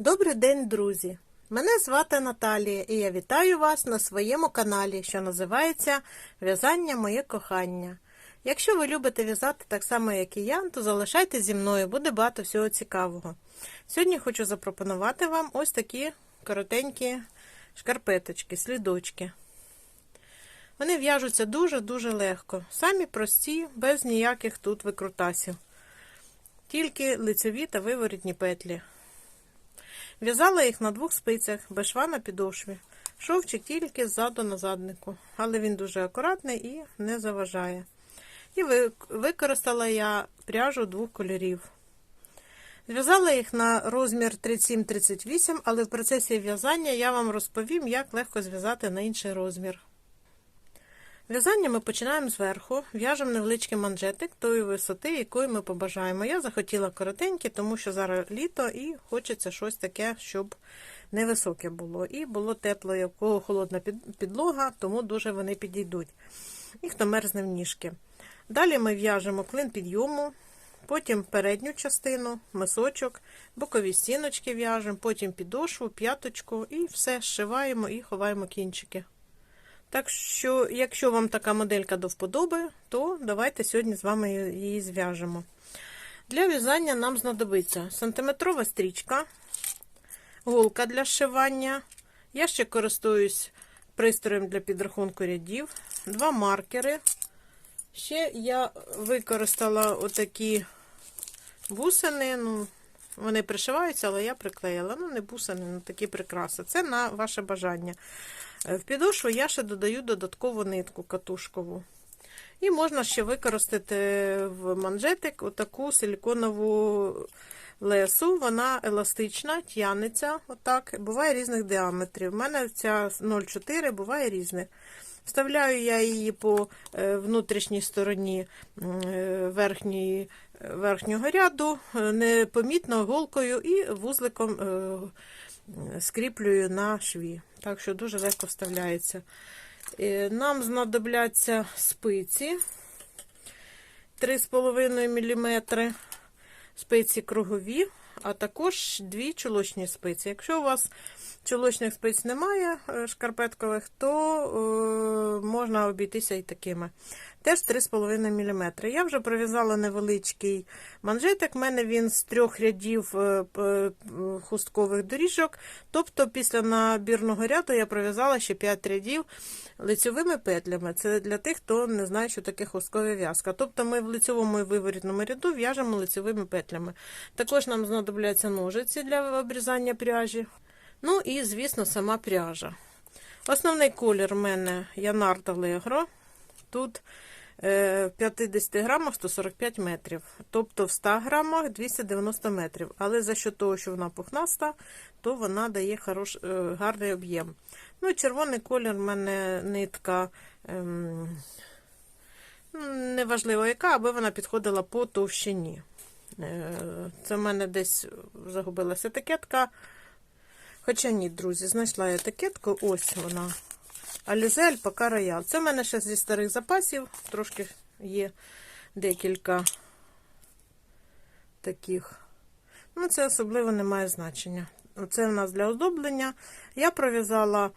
Добрий день, друзі! Мене звати Наталія і я вітаю вас на своєму каналі, що називається В'язання Моє кохання. Якщо ви любите в'язати так само, як і я, то залишайтесь зі мною, буде багато всього цікавого. Сьогодні хочу запропонувати вам ось такі коротенькі шкарпеточки, слідочки. Вони в'яжуться дуже-дуже легко, самі прості, без ніяких тут викрутасів. Тільки лицеві та виворітні петлі. В'язала їх на двох спицях, без шва на підошві. Шовчик тільки ззаду на заднику, але він дуже акуратний і не заважає. І використала я пряжу двох кольорів. Зв'язала їх на розмір 37-38, але в процесі в'язання я вам розповім, як легко зв'язати на інший розмір. В'язання ми починаємо зверху, в'яжемо невеличкий манжетик тої висоти, якої ми побажаємо. Я захотіла коротенькі, тому що зараз літо і хочеться щось таке, щоб невисоке було. І було тепло, якого холодна підлога, тому дуже вони підійдуть. І хто мерзне в ніжки. Далі ми в'яжемо клин підйому, потім передню частину, мисочок, бокові стіночки в'яжемо, потім підошву, п'яточку і все зшиваємо і ховаємо кінчики. Так що, якщо вам така моделька до вподоби, то давайте сьогодні з вами її зв'яжемо. Для в'язання нам знадобиться сантиметрова стрічка, голка для зшивання. Я ще користуюсь пристроєм для підрахунку рядів, два маркери. Ще я використала отакі бусини. ну, Вони пришиваються, але я приклеїла. Ну, не бусини, ну такі прикраси. Це на ваше бажання. В підошву я ще додаю додаткову нитку катушкову. І можна ще використати в манжетик отаку силіконову лесу. Вона еластична, тянеться. отак. Буває різних діаметрів. У мене ця 0,4 буває різних. Вставляю я її по внутрішній стороні верхньої, верхнього ряду, непомітно голкою і вузликом скріплюю на шві. Так що дуже легко вставляється. Нам знадобляться спиці 3,5 мм, спиці кругові, а також дві чолочні спиці. Якщо у вас чолочних спиць немає шкарпеткових, то е, можна обійтися і такими. Теж 3,5 мм. Я вже пров'язала невеличкий манжетик. У мене він з трьох рядів хусткових доріжок. Тобто, після набірного ряду я пров'язала ще 5 рядів лицьовими петлями. Це для тих, хто не знає, що таке хусткова в'язка. Тобто ми в лицьовому і виворітному ряду в'яжемо лицьовими петлями. Також нам знадобляться ножиці для обрізання пряжі. Ну і, звісно, сама пряжа. Основний колір у мене Янард Allegro. Тут в 50 грамах 145 метрів, тобто в 100 грамах 290 метрів. Але за що того, що вона пухнаста, то вона дає хорош, гарний об'єм. Ну, червоний колір в мене нитка, ем, неважливо яка, аби вона підходила по товщині. Це в мене десь загубилася етикетка. Хоча ні, друзі, знайшла етикетку, ось вона. Алізе Альпака Роял. Це в мене ще зі старих запасів, трошки є декілька таких. Ну, це особливо не має значення. Це в нас для оздоблення. Я пров'язала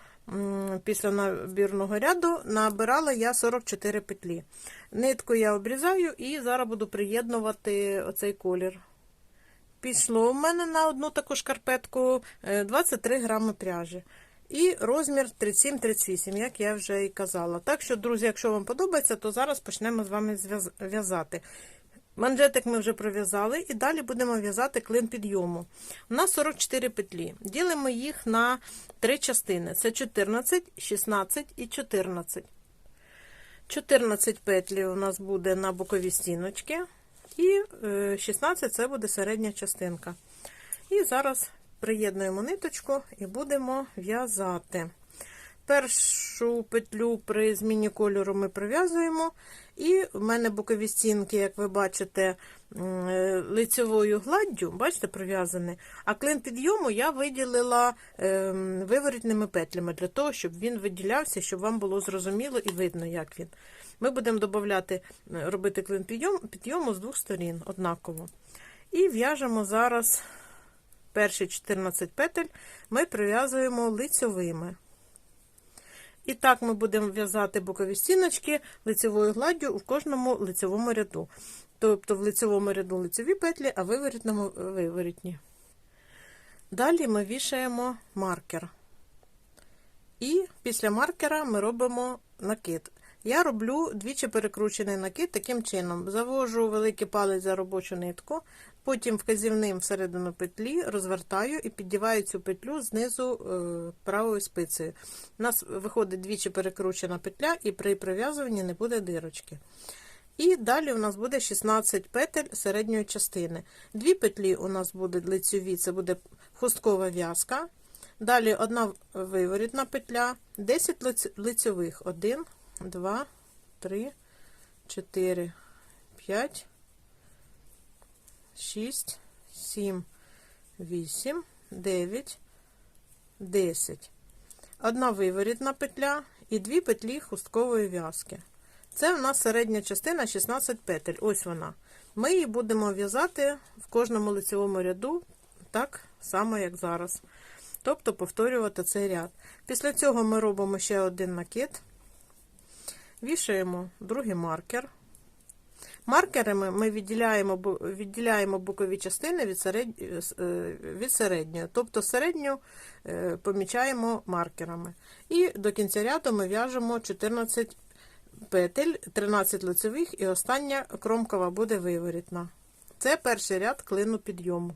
після набірного ряду, набирала я 44 петлі. Нитку я обрізаю і зараз буду приєднувати оцей колір. Пішло в мене на одну таку шкарпетку 23 грами пряжі. І розмір 37-38, як я вже і казала. Так що, друзі, якщо вам подобається, то зараз почнемо з вами в'язати. Манжетик ми вже пров'язали, і далі будемо в'язати клин підйому. У нас 44 петлі. Ділимо їх на три частини: це 14, 16 і 14. 14 петлі у нас буде на бокові стіночки, і 16 це буде середня частинка. І зараз приєднуємо ниточку і будемо в'язати. Першу петлю при зміні кольору ми пров'язуємо, і в мене бокові стінки, як ви бачите, лицевою гладдю, бачите, пров'язані, а клин підйому я виділила ем, виворітними петлями, для того, щоб він виділявся, щоб вам було зрозуміло і видно, як він. Ми будемо додати, робити клин підйому з двох сторін однаково. І в'яжемо зараз перші 14 петель ми прив'язуємо лицьовими. І так ми будемо в'язати бокові стіночки лицевою гладдю в кожному лицевому ряду. Тобто в лицевому ряду лицеві петлі, а виворітному виворітні. Далі ми вішаємо маркер. І після маркера ми робимо накид. Я роблю двічі перекручений накид таким чином. Завожу великий палець за робочу нитку, потім вказівним всередину петлі розвертаю і піддіваю цю петлю знизу е, правою спицею. У нас виходить двічі перекручена петля, і при прив'язуванні не буде дирочки. І далі у нас буде 16 петель середньої частини. Дві петлі у нас будуть лицьові, це буде хусткова в'язка. Далі одна виворітна петля, 10 лицьових. 1, 2, 3, 4, 5, 6, 7, 8, 9, 10. Одна виворітна петля і дві петлі хусткової в'язки. Це у нас середня частина 16 петель. Ось вона. Ми її будемо в'язати в кожному лицевому ряду, так само, як зараз. Тобто повторювати цей ряд. Після цього ми робимо ще один накид, вішаємо другий маркер. Маркерами ми відділяємо відділяємо бокові частини від серед... Е, від середньої, тобто середню е, помічаємо маркерами. І до кінця ряду ми в'яжемо 14 петель, 13 лицевих, і остання кромкова буде виворітна. Це перший ряд клину підйому.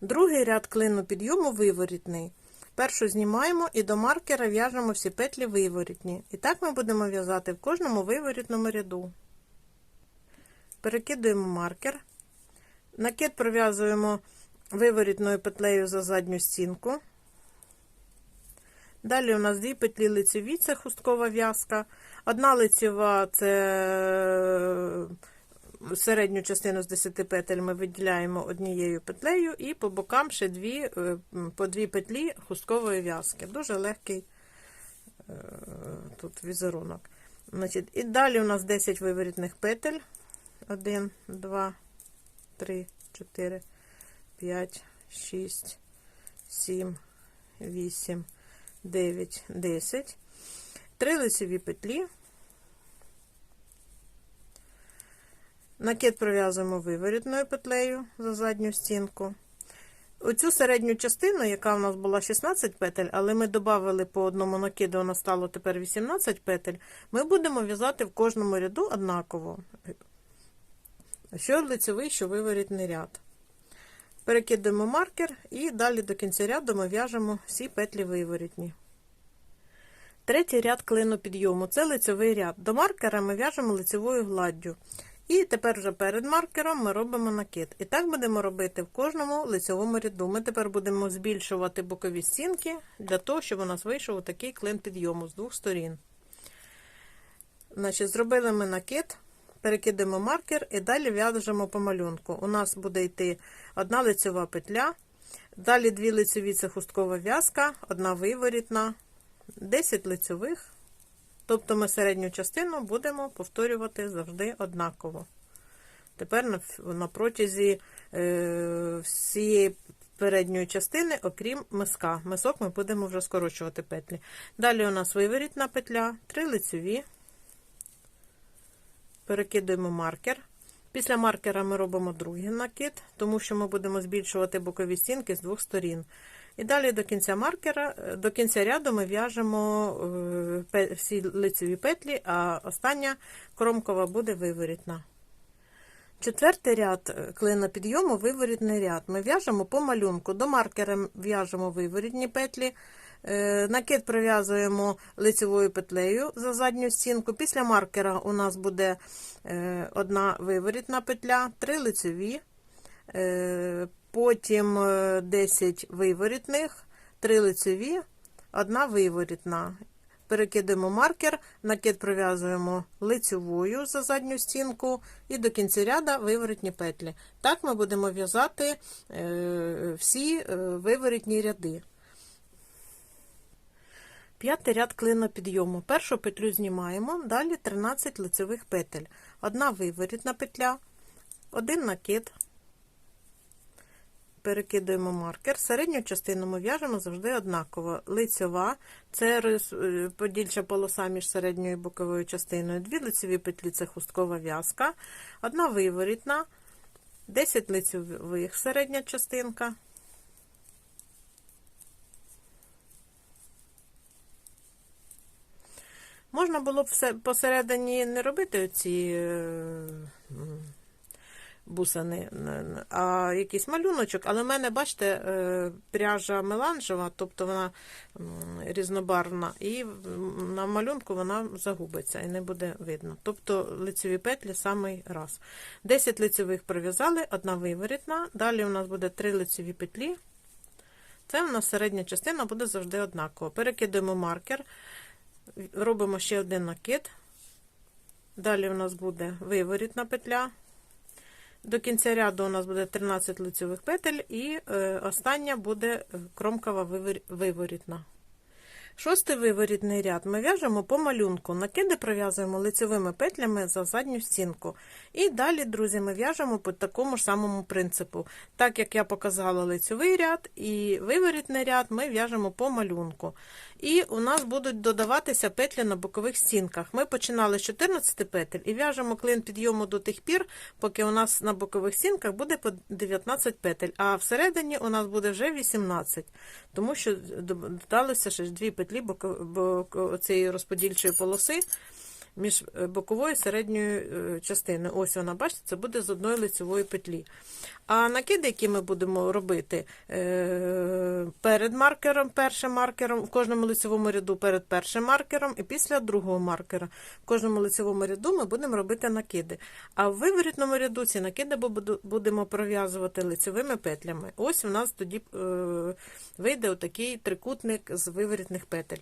Другий ряд клину підйому виворітний. Першу знімаємо і до маркера в'яжемо всі петлі виворітні. І так ми будемо в'язати в кожному виворітному ряду. Перекидуємо маркер. Накид пров'язуємо виворітною петлею за задню стінку. Далі у нас дві петлі лицеві, це хусткова в'язка. Одна лицева це середню частину з 10 петель ми виділяємо однією петлею, і по бокам ще дві, е, по дві петлі хусткової в'язки. Дуже легкий е, тут візерунок. Значить, І далі у нас 10 виворітних петель. 1, 2, 3, 4, 5, 6, 7, 8, 9, 10. Три лицеві петлі. Накид пров'язуємо виворітною петлею за задню стінку. Оцю середню частину, яка в нас була 16 петель, але ми додали по одному накиду, вона стало тепер 18 петель, ми будемо в'язати в кожному ряду однаково, що лицевий, що виворітний ряд. Перекидуємо маркер і далі до кінця ряду ми в'яжемо всі петлі виворітні. Третій ряд клину підйому це лицевий ряд. До маркера ми в'яжемо лицевою гладдю. І тепер вже перед маркером ми робимо накид. І так будемо робити в кожному лицевому ряду. Ми тепер будемо збільшувати бокові стінки для того, щоб у нас вийшов такий клин підйому з двох сторін. Значить, Зробили ми накид, перекидаємо маркер і далі в'яжемо по малюнку. У нас буде йти одна лицева петля, далі дві лицеві це хусткова в'язка, одна виворітна. 10 лицьових, тобто ми середню частину будемо повторювати завжди однаково. Тепер на, протязі е, всієї передньої частини, окрім миска. Мисок ми будемо вже скорочувати петлі. Далі у нас виворітна петля, 3 лицеві, перекидуємо маркер. Після маркера ми робимо другий накид, тому що ми будемо збільшувати бокові стінки з двох сторін. І далі до кінця маркера, е, до кінця ряду ми в'яжемо е, всі лицеві петлі, а остання кромкова буде виворітна. Четвертий ряд е, клина підйому виворітний ряд. Ми в'яжемо по малюнку. До маркера в'яжемо виворітні петлі. Накид прив'язуємо лицевою петлею за задню стінку. Після маркера у нас буде одна виворітна петля, три лицеві потім 10 е, виворітних, 3 лицеві, 1 виворітна. Перекидаємо маркер, накид прив'язуємо лицевою за задню стінку і до кінця ряда виворітні петлі. Так ми будемо в'язати е, всі е, виворітні ряди. П'ятий ряд клина підйому. Першу петлю знімаємо, далі 13 лицевих петель. Одна виворітна петля, один накид, перекидуємо маркер. Середню частину ми в'яжемо завжди однаково. Лицьова це е, подільча полоса між середньою і боковою частиною. Дві лицеві петлі це хусткова в'язка, одна виворітна, 10 лицьових середня частинка. Можна було б посередині не робити ці е, бусини, а якийсь малюночок. Але в мене, бачите, е, пряжа меланжева, тобто вона різнобарвна, і на малюнку вона загубиться і не буде видно. Тобто лицеві петлі самий раз. 10 лицевих пров'язали, одна виворітна, далі у нас буде 3 лицеві петлі. Це у нас середня частина буде завжди однакова. Перекидуємо маркер, робимо ще один накид. Далі у нас буде виворітна петля. До кінця ряду у нас буде 13 лицьових петель, і е, остання буде е, кромкова виворітна. Шостий виворітний ряд ми в'яжемо по малюнку. Накиди пров'язуємо лицевими петлями за задню стінку. І далі, друзі, ми в'яжемо по такому ж самому принципу. Так як я показала лицевий ряд і виворітний ряд, ми в'яжемо по малюнку. І у нас будуть додаватися петлі на бокових стінках. Ми починали з 14 петель і в'яжемо клин підйому до тих пір, поки у нас на бокових стінках буде по 19 петель, а всередині у нас буде вже 18, тому що додалося ще ж дві петлі цієї розподільчої полоси між е, боковою і середньою е, частиною. Ось вона, бачите, це буде з одної лицевої петлі. А накиди, які ми будемо робити е, перед маркером, першим маркером, в кожному лицевому ряду перед першим маркером і після другого маркера. В кожному лицевому ряду ми будемо робити накиди. А в виворітному ряду ці накиди будемо пров'язувати лицевими петлями. Ось у нас тоді вийде отакий трикутник з виворітних петель.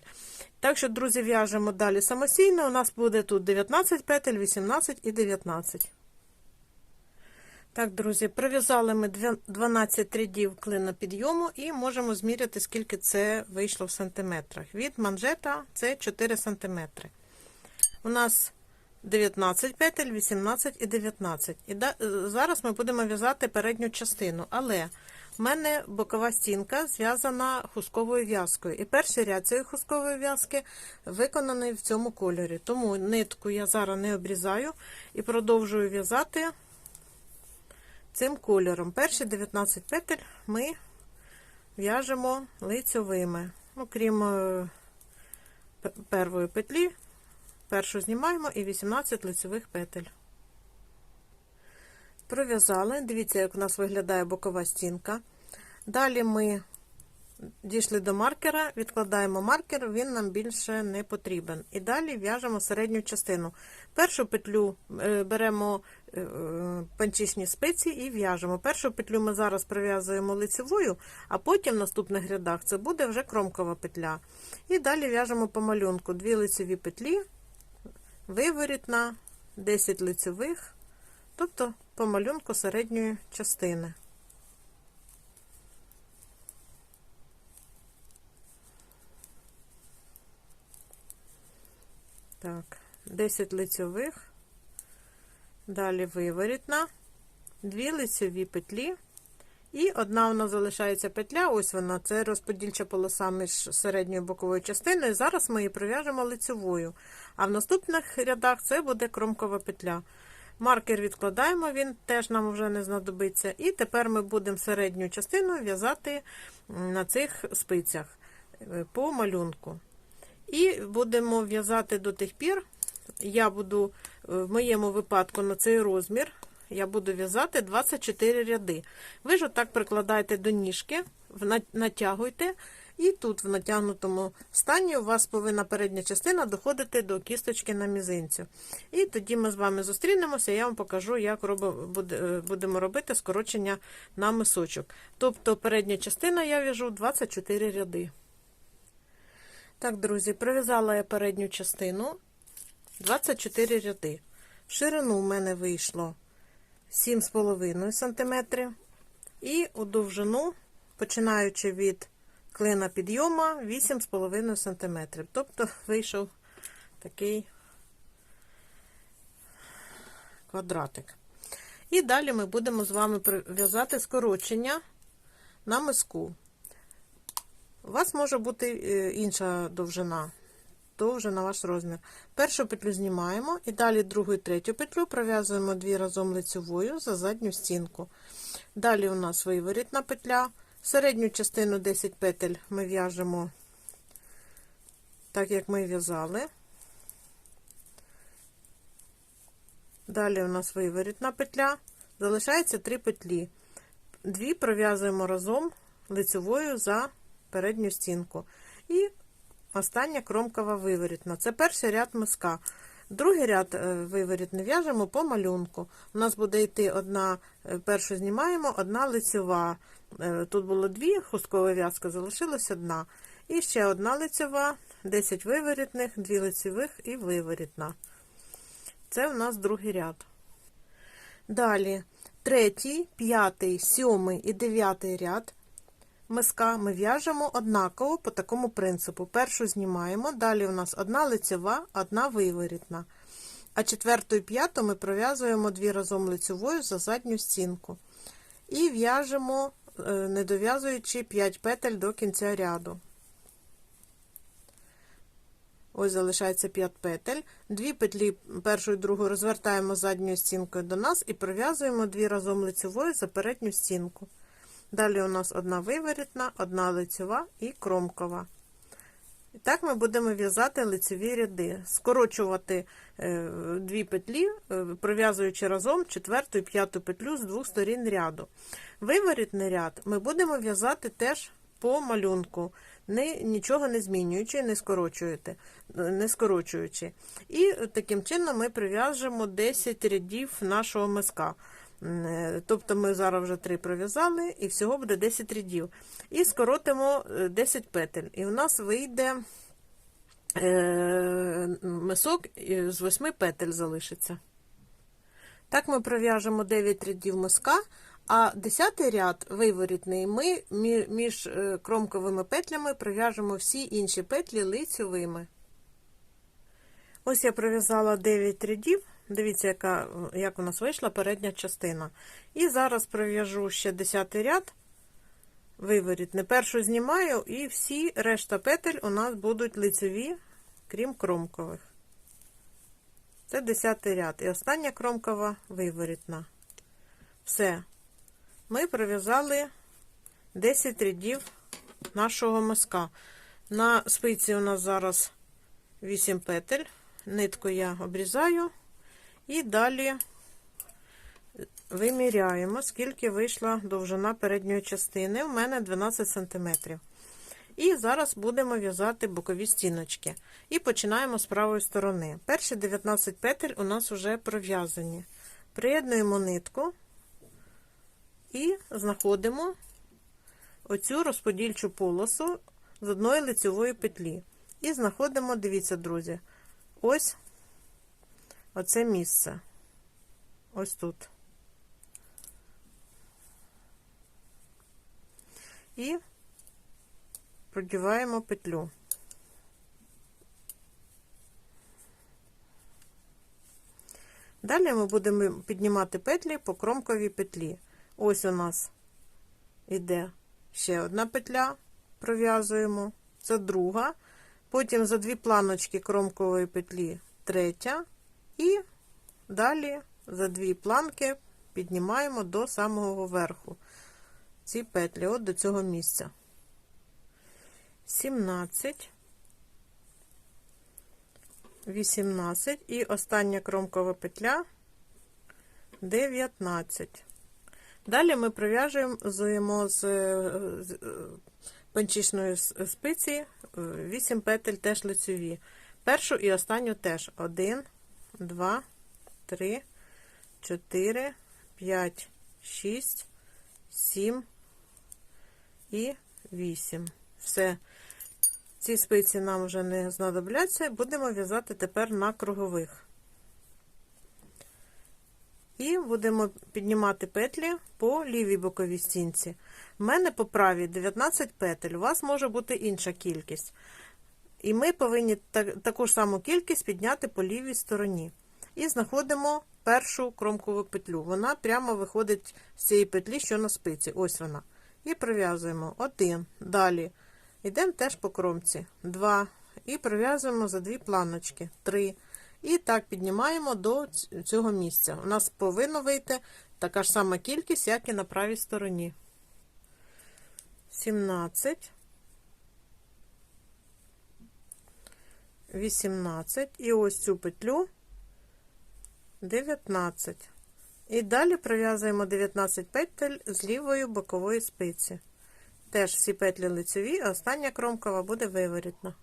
Так що, друзі, в'яжемо далі самостійно. У нас буде тут 19 петель, 18 і 19. Так, друзі, пров'язали ми 12 рядів клина підйому і можемо зміряти, скільки це вийшло в сантиметрах. Від манжета це 4 сантиметри. У нас 19 петель, 18 і 19. І е, зараз ми будемо в'язати передню частину, але в мене бокова стінка зв'язана хусковою в'язкою. І перший ряд цієї хускової в'язки виконаний в цьому кольорі. Тому нитку я зараз не обрізаю і продовжую в'язати цим кольором. Перші 19 петель ми в'яжемо лицьовими. Ну, крім е, першої петлі, першу знімаємо і 18 лицьових петель. Пров'язали. Дивіться, як у нас виглядає бокова стінка. Далі ми дійшли до маркера, відкладаємо маркер, він нам більше не потрібен. І далі в'яжемо середню частину. Першу петлю е, беремо е, панчішні спиці і в'яжемо. Першу петлю ми зараз пров'язуємо лицевою, а потім в наступних рядах це буде вже кромкова петля. І далі в'яжемо по малюнку дві лицеві петлі, виворітна, 10 лицевих, тобто по малюнку середньої частини. Так, 10 лицьових, далі виворітна, 2 лицьові петлі, і одна у нас залишається петля, ось вона, це розподільча полоса між середньою боковою частиною. Зараз ми її пров'яжемо лицьовою, а в наступних рядах це буде кромкова петля. Маркер відкладаємо, він теж нам вже не знадобиться. І тепер ми будемо середню частину в'язати на цих спицях е, по малюнку. І будемо в'язати до тих пір. Я буду е, в моєму випадку на цей розмір. Я буду в'язати 24 ряди. Ви ж отак прикладаєте до ніжки, натягуйте, і тут в натягнутому стані у вас повинна передня частина доходити до кісточки на мізинцю. І тоді ми з вами зустрінемося, я вам покажу, як е, будемо робити скорочення на мисочок. Тобто передня частина я в'яжу 24 ряди. Так, друзі, пров'язала я передню частину 24 ряди. В ширину в мене вийшло 7,5 см. І у довжину, починаючи від клина підйома, 8,5 см. Тобто вийшов такий квадратик. І далі ми будемо з вами в'язати скорочення на миску. У вас може бути е, інша довжина, довже на ваш розмір. Першу петлю знімаємо і далі другу і третю петлю пров'язуємо дві разом лицевою за задню стінку. Далі у нас виворітна петля. Середню частину 10 петель ми в'яжемо так, як ми в'язали. Далі у нас виворітна петля. Залишається 3 петлі. Дві пров'язуємо разом лицевою за передню стінку. І остання кромкова виворітна. Це перший ряд миска. Другий ряд е, виворітний в'яжемо по малюнку. У нас буде йти одна, е, першу знімаємо, одна лицева. Е, Тут було дві, хусткова в'язка, залишилась одна. І ще одна лицева, 10 виворітних, 2 лицевих і виворітна. Це у нас другий ряд. Далі третій, п'ятий, сьомий і дев'ятий ряд миска ми в'яжемо однаково по такому принципу. Першу знімаємо, далі у нас одна лицева, одна виворітна. А четверту і п'яту ми пров'язуємо дві разом лицевою за задню стінку. І в'яжемо, е, не дов'язуючи 5 петель до кінця ряду. Ось залишається 5 петель. Дві петлі першу і другу розвертаємо задньою стінкою до нас і пров'язуємо дві разом лицевою за передню стінку. Далі у нас одна виворітна, одна лицева і кромкова. І так ми будемо в'язати лицеві ряди, скорочувати е, дві петлі, е, пров'язуючи разом четверту і п'яту петлю з двох сторін ряду. Виворітний ряд ми будемо в'язати теж по малюнку, нічого не змінюючи, не не скорочуючи. І таким чином ми прив'яжемо 10 рядів нашого миска. Е, Тобто ми зараз вже 3 пров'язали, і всього буде 10 рядів. І скоротимо е, 10 петель. І у нас вийде е, мисок е, з 8 петель залишиться. Так ми пров'яжемо 9 рядів миска, а 10 ряд виворітний ми між е, кромковими петлями пров'яжемо всі інші петлі лицьовими. Ось я пров'язала 9 рядів. Дивіться, яка, як у нас вийшла передня частина. І зараз пров'яжу ще 10 ряд виворітний. Першу знімаю, і всі решта петель у нас будуть лицеві, крім кромкових. Це 10 ряд. І остання кромкова виворітна. Все. Ми пров'язали 10 рядів нашого миска. На спиці у нас зараз 8 петель. Нитку я обрізаю. І далі виміряємо, скільки вийшла довжина передньої частини. У мене 12 см. І зараз будемо в'язати бокові стіночки. І починаємо з правої сторони. Перші 19 петель у нас вже пров'язані. Приєднуємо нитку і знаходимо оцю розподільчу полосу з одної лицевої петлі. І знаходимо, дивіться, друзі, ось оце місце. Ось тут. І продіваємо петлю. Далі ми будемо піднімати петлі по кромковій петлі. Ось у нас іде ще одна петля, пров'язуємо, це друга. Потім за дві планочки кромкової петлі третя. І далі за дві планки піднімаємо до самого верху ці петлі, от до цього місця. 17, 18 і остання кромкова петля 19. Далі ми пров'яжуємо з, з панчішної спиці 8 петель теж лицеві. Першу і останню теж 1, 2, 3, 4, 5, 6, 7 і 8. Все. Ці спиці нам вже не знадобляться, будемо в'язати тепер на кругових. І будемо піднімати петлі по лівій боковій стінці. У мене по правій 19 петель, у вас може бути інша кількість. І ми повинні таку ж саму кількість підняти по лівій стороні. І знаходимо першу кромкову петлю. Вона прямо виходить з цієї петлі, що на спиці. Ось вона. і пров'язуємо 1. Далі йдемо теж по кромці 2. І пров'язуємо за дві планочки 3. І так піднімаємо до цього місця. У нас повинно вийти така ж сама кількість, як і на правій стороні. 17, 18. І ось цю петлю 19. І далі пров'язуємо 19 петель з лівої бокової спиці. Теж всі петлі лицеві, остання кромкова буде виворітна.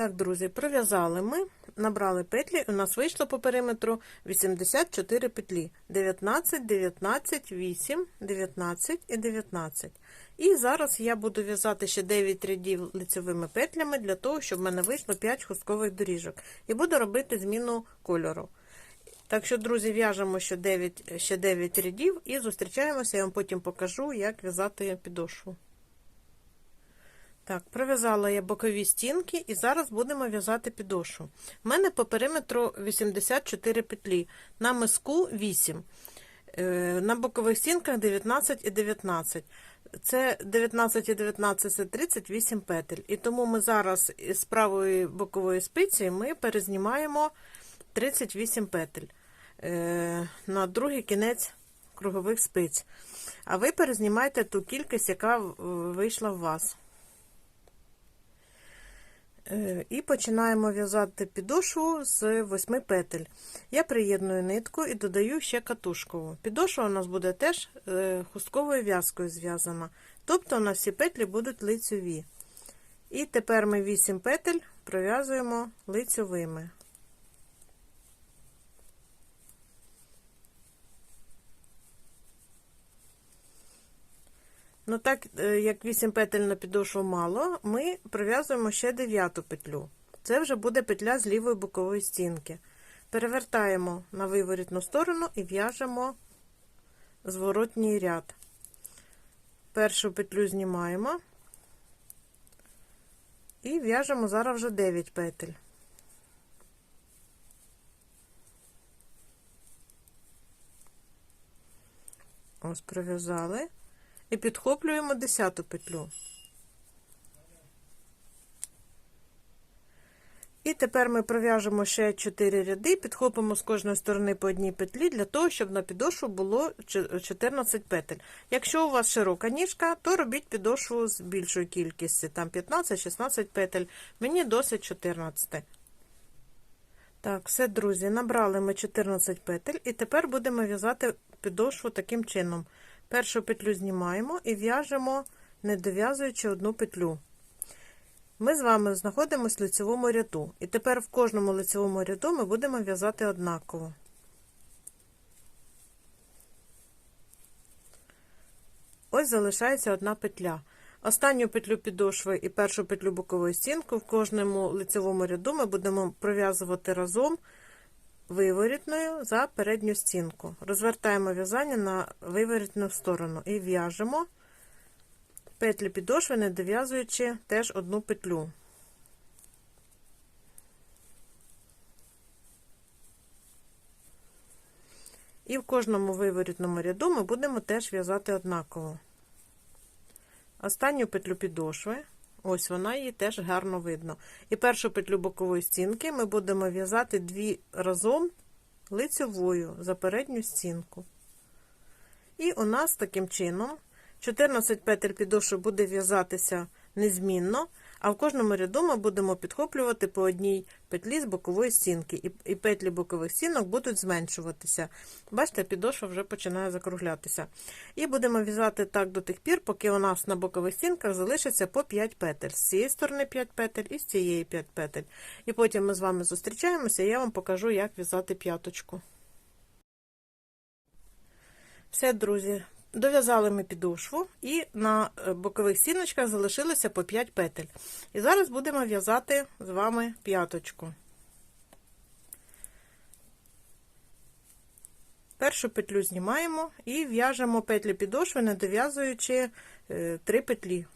Так, друзі, пров'язали ми, набрали петлі, у нас вийшло по периметру 84 петлі. 19, 19, 8, 19 і 19. І зараз я буду в'язати ще 9 рядів лицевими петлями для того, щоб в мене вийшло 5 хусткових доріжок. І буду робити зміну кольору. Так що, друзі, в'яжемо ще 9 ще 9 рядів і зустрічаємося, я вам потім покажу, як в'язати підошву. Так, пров'язала я бокові стінки і зараз будемо в'язати підошву. У мене по периметру 84 петлі, на миску 8. Е, на бокових стінках 19 і 19. Це 19 і 19 це 38 петель. І тому ми зараз з правої бокової спиці ми перезнімаємо 38 петель е, на другий кінець кругових спиць. А ви перезнімаєте ту кількість, яка вийшла в вас. Е, і починаємо в'язати підошву з 8 петель. Я приєдную нитку і додаю ще катушкову. Підошва у нас буде теж е, хустковою в'язкою зв'язана. Тобто у нас всі петлі будуть лицьові. І тепер ми 8 петель пров'язуємо лицьовими. Ну, так, е, як 8 петель на підошву мало, ми пров'язуємо ще 9 петлю. Це вже буде петля з лівої бокової стінки. Перевертаємо на виворітну сторону і в'яжемо зворотній ряд. Першу петлю знімаємо і в'яжемо зараз вже 9 петель. Ось пров'язали і підхоплюємо десяту петлю. І тепер ми пров'яжемо ще 4 ряди, підхопимо з кожної сторони по одній петлі, для того, щоб на підошву було 14 петель. Якщо у вас широка ніжка, то робіть підошву з більшою кількістю, там 15-16 петель. Мені досить 14. Так, все, друзі, набрали ми 14 петель, і тепер будемо в'язати підошву таким чином. Першу петлю знімаємо і в'яжемо, не дов'язуючи одну петлю. Ми з вами знаходимося в лицевому ряду. І тепер в кожному лицевому ряду ми будемо в'язати однаково. Ось залишається одна петля. Останню петлю підошви і першу петлю бокової стінки в кожному лицевому ряду ми будемо пров'язувати разом виворітною за передню стінку. Розвертаємо в'язання на виворітну сторону і в'яжемо петлі підошви, не дов'язуючи теж одну петлю. І в кожному виворітному ряду ми будемо теж в'язати однаково. Останню петлю підошви Ось вона її теж гарно видно. І першу петлю бокової стінки ми будемо в'язати дві разом лицевою за передню стінку. І у нас таким чином 14 петель підошви буде в'язатися незмінно, а в кожному ряду ми будемо підхоплювати по одній петлі з бокової стінки, і петлі бокових стінок будуть зменшуватися. Бачите, підошва вже починає закруглятися. І будемо в'язати так до тих пір, поки у нас на бокових стінках залишиться по 5 петель. З цієї сторони 5 петель і з цієї 5 петель. І потім ми з вами зустрічаємося, і я вам покажу, як в'язати п'яточку. Все, друзі, Дов'язали ми підошву і на е, бокових стіночках залишилося по 5 петель. І зараз будемо в'язати з вами п'яточку. Першу петлю знімаємо і в'яжемо петлі підошви, не дов'язуючи 3 е, петлі.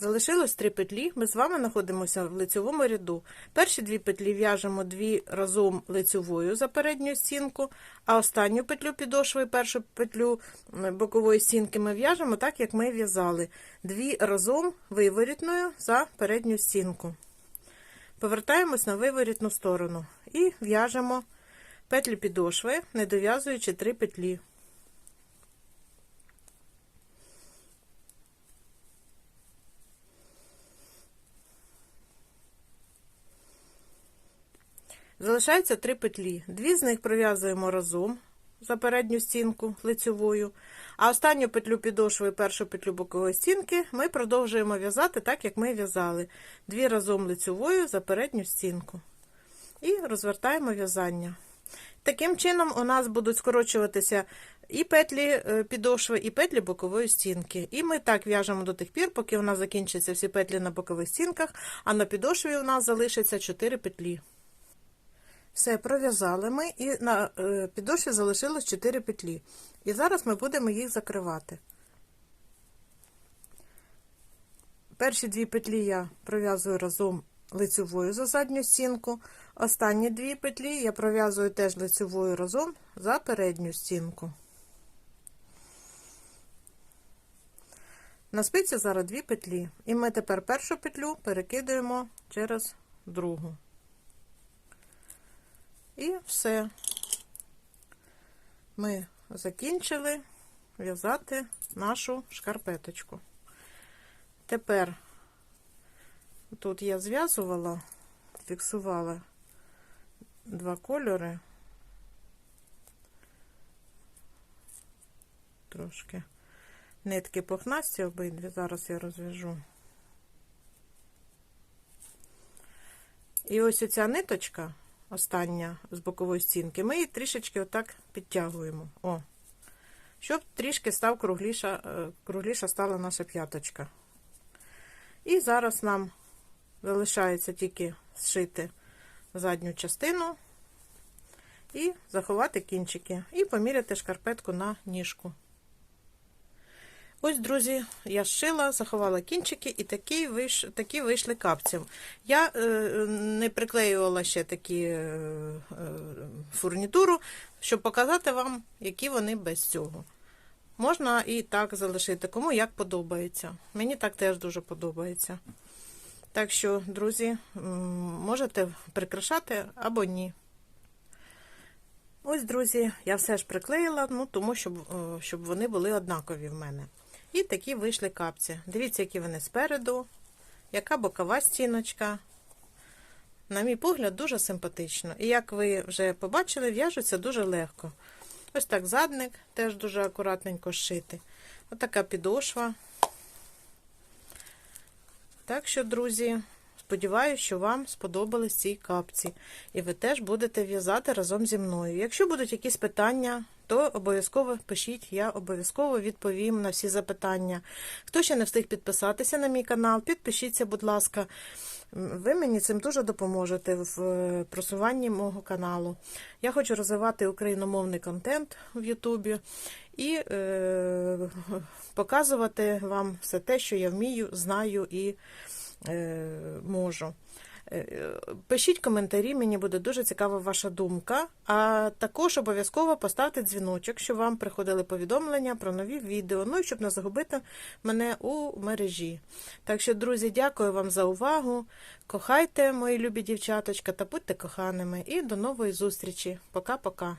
Залишилось три петлі. Ми з вами знаходимося в лицьовому ряду. Перші дві петлі в'яжемо дві разом лицьовою за передню стінку, а останню петлю підошви, першу петлю бокової стінки ми в'яжемо так, як ми в'язали. Дві разом виворітною за передню стінку. Повертаємось на виворітну сторону і в'яжемо петлі підошви, не дов'язуючи три петлі. Залишається три петлі. Дві з них пров'язуємо разом за передню стінку лицьовою, а останню петлю підошви і першу петлю бокової стінки ми продовжуємо в'язати так, як ми в'язали. Дві разом лицьовою за передню стінку. І розвертаємо в'язання. Таким чином, у нас будуть скорочуватися і петлі е, підошви, і петлі бокової стінки. І ми так в'яжемо до тих пір, поки у нас закінчаться всі петлі на бокових стінках, а на підошві у нас залишиться 4 петлі. Все, пров'язали ми, і на е, підошві залишилось 4 петлі. І зараз ми будемо їх закривати. Перші дві петлі я пров'язую разом лицевою за задню стінку. Останні дві петлі я пров'язую теж лицевою разом за передню стінку. На спиці зараз дві петлі. І ми тепер першу петлю перекидаємо через другу. І все. Ми закінчили в'язати нашу шкарпеточку. Тепер тут я зв'язувала, фіксувала два кольори. Трошки нитки пухнасті обидві, зараз я розв'яжу. І ось оця ниточка, остання з бокової стінки, ми її трішечки отак підтягуємо. О, щоб трішки став кругліша, е, кругліша стала наша п'яточка. І зараз нам залишається тільки зшити задню частину і заховати кінчики, і поміряти шкарпетку на ніжку. Ось, друзі, я зшила, заховала кінчики і такі, виш... такі вийшли капці. Я е, не приклеювала ще такі е, е, фурнітуру, щоб показати вам, які вони без цього. Можна і так залишити, кому як подобається. Мені так теж дуже подобається. Так що, друзі, можете прикрашати або ні. Ось, друзі, я все ж приклеїла, ну, тому щоб, щоб вони були однакові в мене. І такі вийшли капці. Дивіться, які вони спереду, яка бокова стіночка. На мій погляд, дуже симпатично. І як ви вже побачили, в'яжуться дуже легко. Ось так задник теж дуже акуратненько зшити. Отака підошва. Так що, друзі, сподіваюся, що вам сподобались ці капці. І ви теж будете в'язати разом зі мною. Якщо будуть якісь питання, то обов'язково пишіть, я обов'язково відповім на всі запитання. Хто ще не встиг підписатися на мій канал, підпишіться, будь ласка. Ви мені цим дуже допоможете в е, просуванні мого каналу. Я хочу розвивати україномовний контент в Ютубі і е, показувати вам все те, що я вмію, знаю і е, можу. Пишіть коментарі, мені буде дуже цікава ваша думка. А також обов'язково поставте дзвіночок, щоб вам приходили повідомлення про нові відео, ну і щоб не загубити мене у мережі. Так що, друзі, дякую вам за увагу. Кохайте, мої любі дівчаточка, та будьте коханими. І до нової зустрічі. Пока-пока.